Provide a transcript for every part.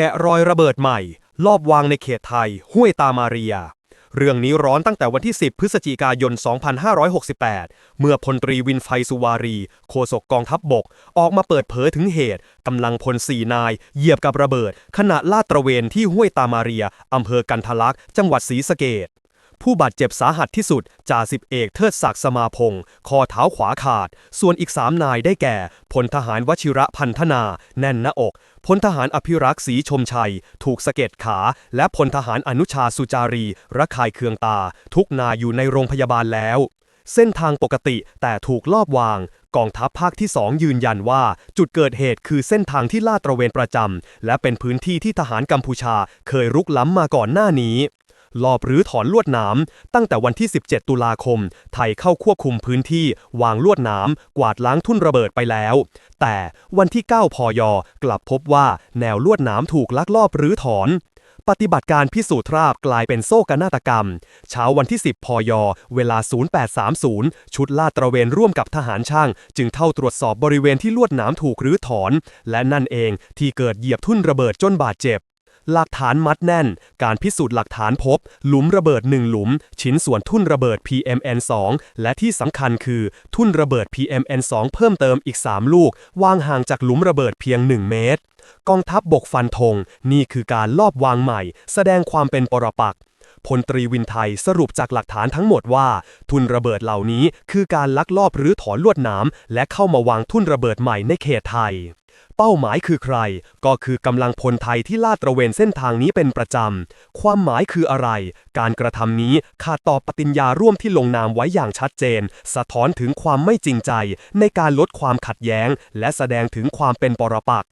แกะรอยระเบิดใหม่ ลอบวางในเขตไทย ห้วยตามาเรีย เรื่องนี้ร้อนตั้งแต่วันที่ 10 พฤศจิกายน 2568 เมื่อพลตรีวินไฟสุวารี โฆษกกองทัพบบก ออกมาเปิดเผยถึงเหตุกำลังพลสี่นาย เหยียบกับระเบิด ขณะลาดตระเวนที่ห้วยตามาเรียอำเภอกันทะลัก จังหวัดศรีสะเกด ผู้บาดเจ็บสาหัสที่สุดจ่าสิบเอกเทิดศักดิ์สมาพงศ์คอเท้าขวาขาด ส่วนอีกสามนายได้แก่พลทหารวชิระพันธนา แน่นหน้าอกพลทหารอภิรักษ์ศรีชมชัย ถูกสะเก็ดขา และพลทหารอนุชาสุจารีระคายเคืองตา ทุกนายอยู่ในโรงพยาบาลแล้ว เส้นทางปกติแต่ถูกลอบวางกองทัพภาคที่ 2 ยืนยันว่า จุดเกิดเหตุคือเส้นทางที่ลาดตระเวนประจำและเป็นพื้นที่ที่ทหารกัมพูชาเคยรุกล้ำมาก่อนหน้านี้ ลอบหรือถอนลวดหนามตั้งแต่วันที่ 17 ตุลาคม ไทยเข้าควบคุมพื้นที่ วางลวดหนามกวาดล้างทุ่นระเบิดไปแล้ว แต่วันที่ 9 พย กลับพบว่าแนวลวดหนามถูกลักลอบหรือถอนปฏิบัติการพิสูจน์ราบกลายเป็นโซ่กนาฏกรรม เช้าวันที่ 10 พย เวลา 0830 ชุดลาดตระเวนร่วมกับทหารช่าง จึงเข้าตรวจสอบบริเวณที่ลวดหนามถูกรื้อถอน และนั่นเองที่เกิดเหยียบทุ่นระเบิดจนบาดเจ็บ หลักฐานมัดแน่น การพิสูจน์หลักฐานพบ หลุมระเบิด1หลุม ชิ้นส่วนทุ่นระเบิด PMN2 และที่สำคัญคือ ทุ่นระเบิด PMN2 เพิ่มเติมอีก 3 ลูก วางห่างจากหลุมระเบิดเพียง 1 เมตร กองทัพบบกฟันธง นี่คือการลอบวางใหม่ แสดงความเป็นปรปักษ์พลตรีวินไทยสรุปจากหลักฐานทั้งหมดว่า ทุนระเบิดเหล่านี้คือการลักลอบหรือถอนลวดหนามและเข้ามาวางทุ่นระเบิดใหม่ในเขตไทย เป้าหมายคือใคร ก็คือกำลังพลไทยที่ลาดตระเวนเส้นทางนี้เป็นประจำ ความหมายคืออะไร การกระทำนี้ขาดต่อปฏิญญาร่วมที่ลงนามไว้อย่างชัดเจน สะท้อนถึงความไม่จริงใจ ในการลดความขัดแย้ง และแสดงถึงความเป็นปรปักษ์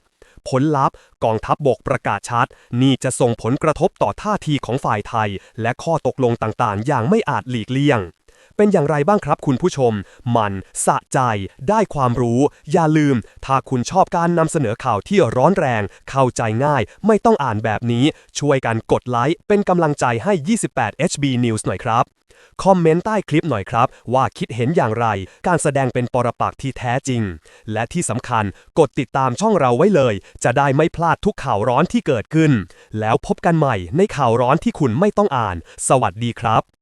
ผลลัพธ์กองทัพบบกประกาศชัด นี่จะส่งผลกระทบต่อท่าทีของฝ่ายไทย และข้อตกลงต่างๆ อย่างไม่อาจหลีกเลี่ยง เป็นอย่างไรบ้างครับคุณผู้ชม มันสะใจ ได้ความรู้ อย่าลืม ถ้าคุณชอบการนำเสนอข่าวที่ร้อนแรง เข้าใจง่าย ไม่ต้องอ่านแบบนี้ ช่วยกันกดไลค์ เป็นกำลังใจให้ 28 HB News หน่อยครับ คอมเมนต์ใต้คลิปหน่อยครับ ว่าคิดเห็นอย่างไร การแสดงเป็นปรปักษ์ที่แท้จริง และที่สำคัญกดติดตามช่องเราไว้เลย จะได้ไม่พลาดทุกข่าวร้อนที่เกิดขึ้น แล้วพบกันใหม่ในข่าวร้อนที่คุณไม่ต้องอ่าน สวัสดีครับ